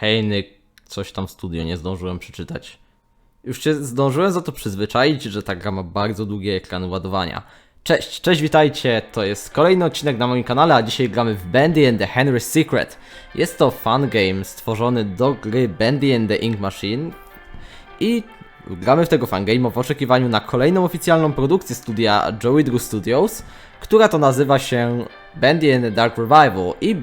Hejny, coś tam studio, nie zdążyłem przeczytać. Już się zdążyłem za to przyzwyczaić, że ta gra ma bardzo długie ekrany ładowania. Cześć, cześć, witajcie, to jest kolejny odcinek na moim kanale, a dzisiaj gramy w Bandy and the Henry's Secret. Jest to fun game stworzony do gry Bandy and the Ink Machine i gramy w tego fangame w oczekiwaniu na kolejną oficjalną produkcję studia Joey Drew Studios, która to nazywa się Bandy and the Dark Revival i,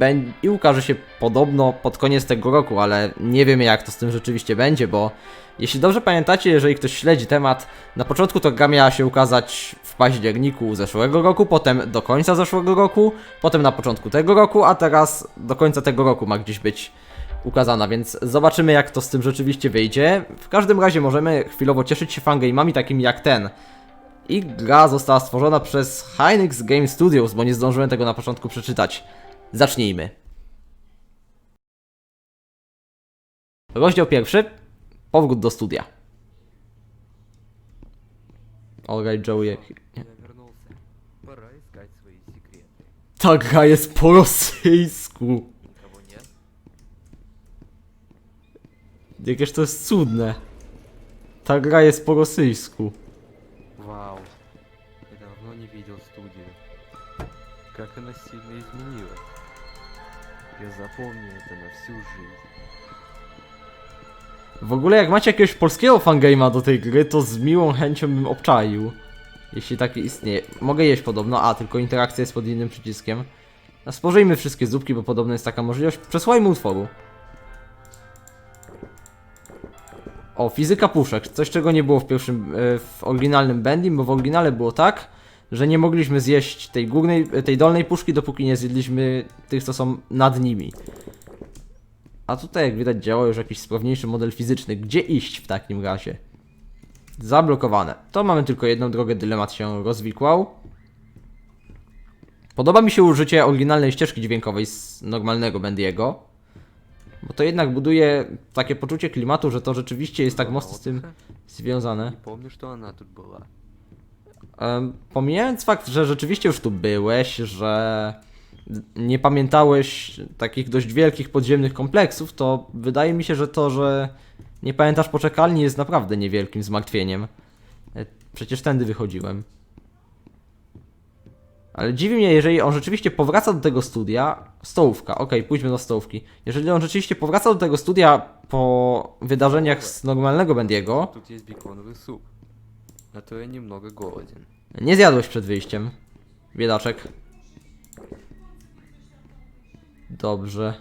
i ukaże się podobno pod koniec tego roku, ale nie wiemy jak to z tym rzeczywiście będzie, bo jeśli dobrze pamiętacie, jeżeli ktoś śledzi temat, na początku to gra miała się ukazać w październiku zeszłego roku, potem do końca zeszłego roku, potem na początku tego roku, a teraz do końca tego roku ma gdzieś być ukazana, więc zobaczymy jak to z tym rzeczywiście wyjdzie. W każdym razie możemy chwilowo cieszyć się fangame'ami takimi jak ten i gra została stworzona przez Hynix Game Studios, bo nie zdążyłem tego na początku przeczytać. Zacznijmy. Rozdział pierwszy. Powrót do studia. Alright, Joey. Ta gra jest po rosyjsku. Jakież to jest cudne. Ta gra jest po rosyjsku. Вау. Я давно не видел студию. Как она сильно изменилась. Я запомню это на всю жизнь. W ogóle jak macie jakiegoś polskiego fangame'a do tej gry, to z miłą chęcią bym obczaił. Jeśli taki istnieje. Mogę jeść podobno, a tylko interakcja jest pod innym przyciskiem. A Spożyjmy wszystkie zupki, bo podobno jest taka możliwość. Przesłajmy utworu. O, fizyka puszek. Coś czego nie było w pierwszym, e, w oryginalnym Bendim, bo w oryginale było tak, że nie mogliśmy zjeść tej górnej, e, tej dolnej puszki, dopóki nie zjedliśmy tych, co są nad nimi. A tutaj jak widać działa już jakiś sprawniejszy model fizyczny. Gdzie iść w takim razie? Zablokowane. To mamy tylko jedną drogę, dylemat się rozwikłał. Podoba mi się użycie oryginalnej ścieżki dźwiękowej z normalnego Bendiego. Bo to jednak buduje takie poczucie klimatu, że to rzeczywiście jest tak mocno z tym związane. Nie pomnę, że ona tu była. Pomijając fakt, że rzeczywiście już tu byłeś, że nie pamiętałeś takich dość wielkich podziemnych kompleksów, to wydaje mi się, że to, że nie pamiętasz poczekalni jest naprawdę niewielkim zmartwieniem. E, przecież tędy wychodziłem. Ale dziwi mnie, jeżeli on rzeczywiście powraca do tego studia. Stołówka, okej, pójdźmy do stołówki. Jeżeli on rzeczywiście powraca do tego studia po wydarzeniach z normalnego Bendiego, Тут есть беконовый суп. А то я немного голоден. Nie zjadłeś przed wyjściem. Biedaczek. Dobrze.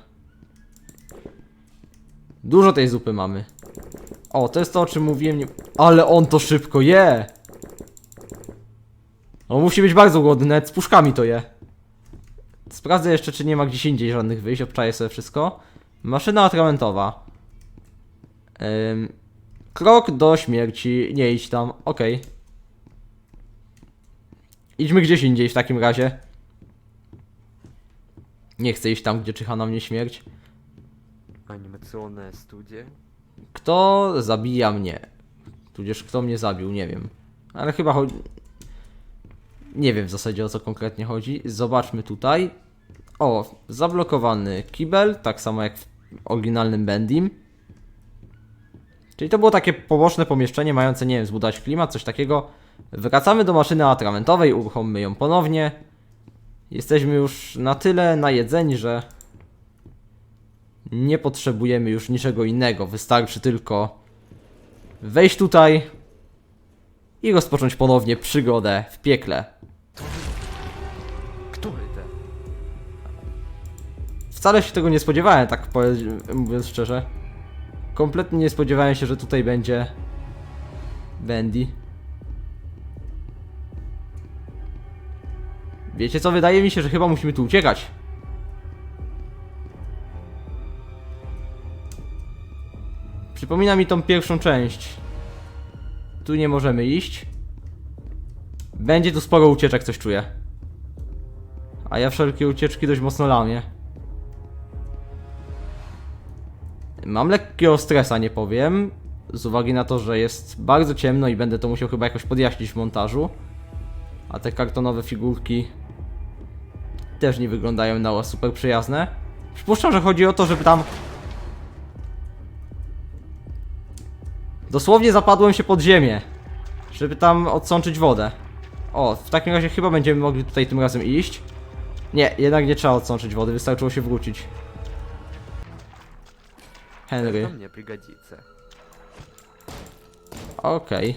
Dużo tej zupy mamy. O, to jest to, o czym mówiłem. Nie... Ale on to szybko je! On musi być bardzo głodny, nawet z puszkami to je. Sprawdzę jeszcze, czy nie ma gdzieś indziej żadnych wyjść, obczaję sobie wszystko. Maszyna atramentowa. Ym, krok do śmierci, nie idź tam, okej. Okay. Idźmy gdzieś indziej w takim razie. Nie chcę iść tam, gdzie czyha na mnie śmierć. Animacyjne studie? Kto zabija mnie? Tudzież kto mnie zabił, nie wiem. Ale chyba chodzi... Nie wiem w zasadzie o co konkretnie chodzi. Zobaczmy tutaj. O, zablokowany kibel, tak samo jak w oryginalnym Bendim. Czyli to było takie poboczne pomieszczenie mające, nie wiem, zbudować klimat, coś takiego. Wracamy do maszyny atramentowej, uruchommy ją ponownie. Jesteśmy już na tyle najedzeni, że nie potrzebujemy już niczego innego. Wystarczy tylko wejść tutaj i rozpocząć ponownie przygodę w piekle. Wcale się tego nie spodziewałem, tak mówiąc szczerze. Kompletnie nie spodziewałem się, że tutaj będzie Bendy. Wiecie co, wydaje mi się, że chyba musimy tu uciekać. Przypomina mi tą pierwszą część. Tu nie możemy iść. Będzie tu sporo ucieczek, coś czuję. A ja wszelkie ucieczki dość mocno lamię. Mam lekkiego stresa, nie powiem. Z uwagi na to, że jest bardzo ciemno i będę to musiał chyba jakoś podjaśnić w montażu. A te kartonowe figurki też nie wyglądają na super przyjazne. Przypuszczam, że chodzi o to, żeby tam Dosłownie zapadłem się pod ziemię, żeby tam odsączyć wodę. O, w takim razie chyba będziemy mogli tutaj tym razem iść. Nie, jednak nie trzeba odsączyć wody, wystarczyło się wrócić. To Henry. mnie prygadzicę. Okej.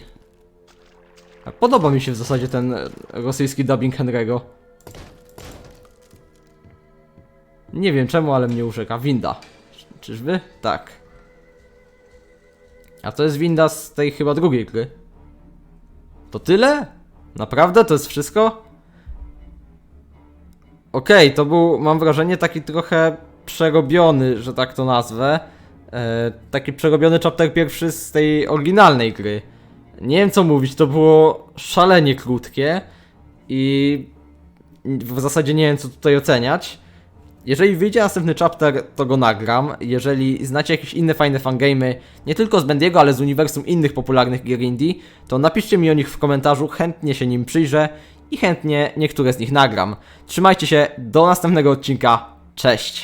Podoba mi się w zasadzie ten rosyjski dubbing Henry'ego. Nie wiem czemu, ale mnie urzeka. Winda. Czyżby? Tak. A to jest winda z tej chyba drugiej gry. To tyle? Naprawdę? To jest wszystko? Okej, to był, mam wrażenie, taki trochę przerobiony, że tak to nazwę. E, taki przerobiony chapter pierwszy z tej oryginalnej gry. Nie wiem co mówić, to było szalenie krótkie i w zasadzie nie wiem co tutaj oceniać. Jeżeli wyjdzie następny chapter, to go nagram. Jeżeli znacie jakieś inne fajne fangamey, nie tylko z Bendiego, ale z uniwersum innych popularnych gier indie, to napiszcie mi o nich w komentarzu, chętnie się nim przyjrzę i chętnie niektóre z nich nagram. Trzymajcie się, do następnego odcinka, cześć!